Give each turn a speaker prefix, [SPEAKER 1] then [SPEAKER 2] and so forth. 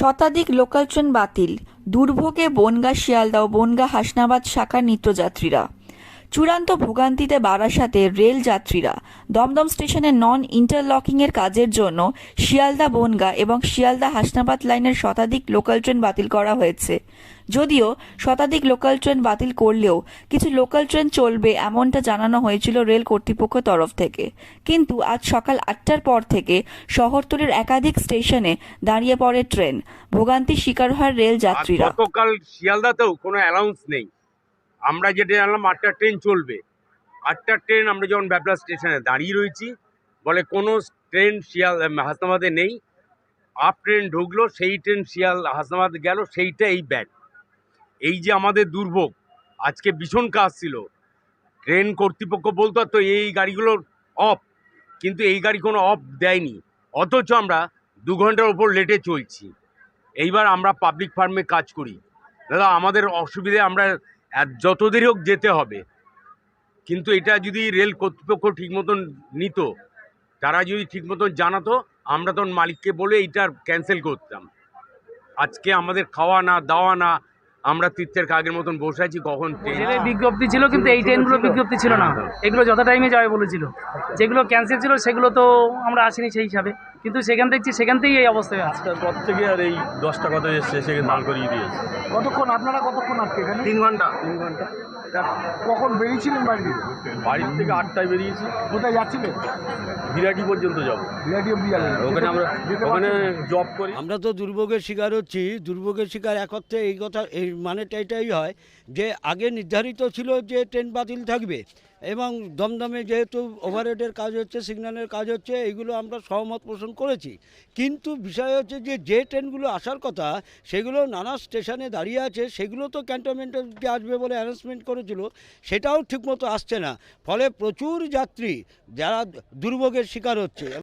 [SPEAKER 1] শতাধিক local train বাতিল। দুর্ভোগে বনগা শিয়ালদা ও বনগা হাসনাবাদ শাখার নিত্যযাত্রীরা। চূড়ান্ত ভোগান্তিতে বারাসাতে রেল যাত্রীরা। দমদম স্টেশনে নন ইন্টারলকিংয়ের কাজের জন্য শিয়ালদা বনগা এবং শিয়ালদা হাসনাবাদ লাইনের শতাধিক লোকাল ট্রেন বাতিল করা হয়েছে। যদিও শতাধিক লোকাল ট্রেন বাতিল করলেও কিছু লোকাল ট্রেন চলবে এমনটা জানানো হয়েছিল রেল কর্তৃপক্ষ তরফ থেকে। কিন্তু আজ সকাল আটটার পর থেকে শহরতলির একাধিক স্টেশনে দাঁড়িয়ে পড়ে ট্রেন ভোগান্তির শিকার হয় রেল যাত্রীরা
[SPEAKER 2] গতকাল শিয়ালদাতেও কোনো অ্যালাউন্স নেই। আমরা যেটা জানলাম আটটা ট্রেন চলবে। আটটা ট্রেন আমরা যখন ব্যাবলা স্টেশনে দাঁড়িয়ে রয়েছি বলে কোনো ট্রেন শিয়াল হাসনাবাদে নেই। আপ ট্রেন ঢুকলো সেই ট্রেন শিয়াল হাসনাবাদ গেল সেইটা এই ব্যাগ এই যে আমাদের দুর্ভোগ, আজকে ভীষণ কাজ ছিল। ট্রেন কর্তৃপক্ষ বলতো তো এই গাড়িগুলো অফ কিন্তু এই গাড়ি কোনো অফ দেয়নি। অথচ আমরা দু ঘণ্টার ওপর লেটে চলছি। এইবার আমরা পাবলিক ফার্মে কাজ করি। দাদা, আমাদের অসুবিধে আমরা যত দেরি হোক যেতে হবে। কিন্তু এটা যদি রেল কর্তৃপক্ষ ঠিক মতন নিত, তারা যদি ঠিক মতন জানাতো, আমরা তখন মালিককে বলে এইটা ক্যান্সেল করতাম। আজকে আমাদের খাওয়া না, দাওয়া না আমরা তীর্থের কাগের মতন বসে আছি কখন
[SPEAKER 3] ট্রেনের বিজ্ঞপ্তি ছিল কিন্তু এই ট্রেনগুলো বিজ্ঞপ্তি ছিল। না। এগুলো যত টাইমে যাবে বলেছিল। যেগুলো ক্যান্সেল ছিল সেগুলো তো আমরা আসিনি সেই হিসাবে। কিন্তু সেখান দেখছি সেখান থেকেই এই অবস্থায় আছে
[SPEAKER 4] আটটার পর থেকে আর এই দশটা কথা এসছে সেখানে দাঁড় করিয়ে দিয়েছে।
[SPEAKER 5] কতক্ষণ? আপনারা কতক্ষণ আটকে এখানে?
[SPEAKER 4] তিন ঘণ্টা তিন
[SPEAKER 5] ঘণ্টা। কখন বেরিয়েছিলেন বাড়ি? থেকে
[SPEAKER 4] বাড়ির থেকে আটটায় বেরিয়েছি।
[SPEAKER 5] কোথায় যাচ্ছিলেন?
[SPEAKER 4] বিরাটি পর্যন্ত যাব।
[SPEAKER 5] বিরাটি অব্দি যাবেন
[SPEAKER 4] ওখানে আমরা ওখানে জব করি।
[SPEAKER 6] আমরা তো দুর্ভোগের শিকার হচ্ছি। দুর্ভোগের শিকার একত্রে অর্থে এই কথা এই মানেটা এটাই হয় যে আগে নির্ধারিত ছিল যে ট্রেন বাতিল থাকবে। এবং দমদমে যেহেতু ওভারহেডের কাজ হচ্ছে সিগন্যালের কাজ হচ্ছে, এইগুলো আমরা সহমত পোষণ করেছি। কিন্তু বিষয় হচ্ছে যে যে ট্রেনগুলো আসার কথা, সেগুলো নানা স্টেশনে দাঁড়িয়ে আছে, সেগুলো তো ক্যান্টনমেন্টে আসবে বলে অ্যানাউন্সমেন্ট করেছিল, সেটাও ঠিকমতো আসছে না। ফলে প্রচুর যাত্রী যারা দুর্ভোগের শিকার হচ্ছে।